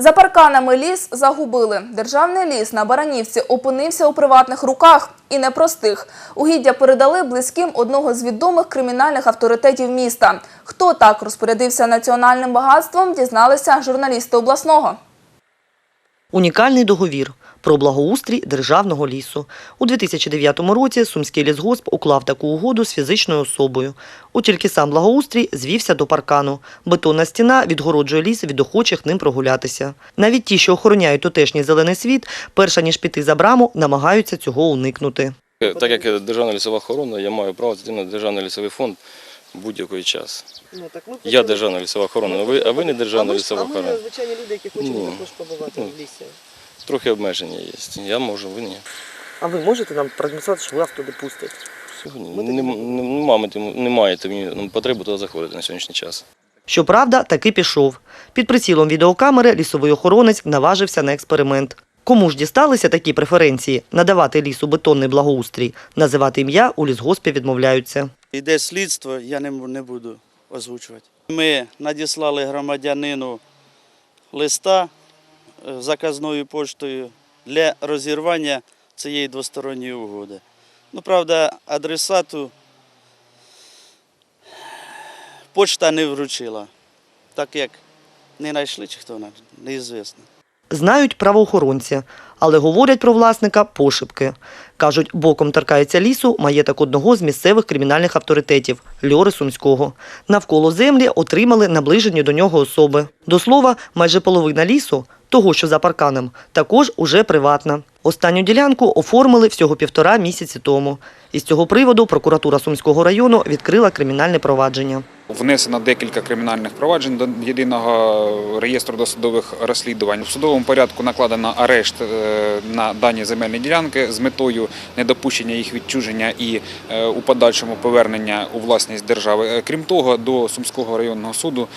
За парканами ліс загубили. Державний ліс на Баранівці опинився у приватних руках. І непростих. Угіддя передали близьким одного з відомих кримінальних авторитетів міста. Хто так розпорядився національним багатством, дізналися журналісти обласного. Унікальний договір про благоустрій державного лісу. У 2009 році Сумський лісгосп уклав таку угоду з фізичною особою. От тільки сам благоустрій звівся до паркану. Бетонна стіна відгороджує ліс від охочих ним прогулятися. Навіть ті, що охороняють тутешній зелений світ, перша ніж піти за браму, намагаються цього уникнути. Так як державна лісова охорона, я маю право на державний лісовий фонд будь-який час. Я державна лісова охорона, а ви, а ви не державна лісова охорона. звичайні люди, які хочемо також побувати Ну. в лісі. Трохи обмеження є. Я можу, ви ні. А ви можете нам продемонструвати, що вас туди пустять? Не, не, не, маєте, не маєте мені ну, потреби туди заходити на сьогоднішній час. Щоправда, таки пішов. Під прицілом відеокамери лісовий охоронець наважився на експеримент. Кому ж дісталися такі преференції надавати лісу бетонний благоустрій, називати ім'я у лісгоспі відмовляються. Йде слідство, я не, буду озвучувати. Ми надіслали громадянину листа е, заказною поштою для розірвання цієї двосторонньої угоди. Ну, правда, адресату почта не вручила, так як не знайшли, чи хто вона, неізвісно. Знають правоохоронці, але говорять про власника пошепки. Кажуть, боком торкається лісу маєток одного з місцевих кримінальних авторитетів Льори Сумського. Навколо землі отримали наближені до нього особи. До слова, майже половина лісу, того, що за парканом, також уже приватна. Останню ділянку оформили всього півтора місяці тому. Із цього приводу прокуратура Сумського району відкрила кримінальне провадження. Внесено декілька кримінальних проваджень до єдиного реєстру досудових розслідувань. В судовому порядку накладено арешт е, на дані земельні ділянки з метою недопущення їх відчуження і е, у подальшому повернення у власність держави. Е, Крім того, до Сумського районного суду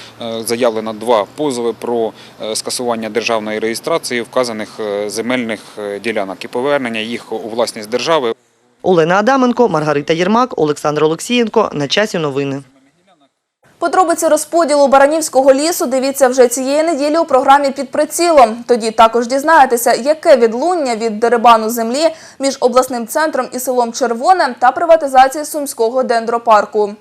заявлено два позови про скасування державної реєстрації вказаних земельних ділянок і повернення їх у власність держави. Олена Адаменко, Маргарита Єрмак, Олександр Олексієнко. На часі новини. Подробиці розподілу Баранівського лісу дивіться вже цієї неділі у програмі «Під прицілом». Тоді також дізнаєтеся, яке відлуння від дерибану землі між обласним центром і селом Червоне та приватизації Сумського дендропарку.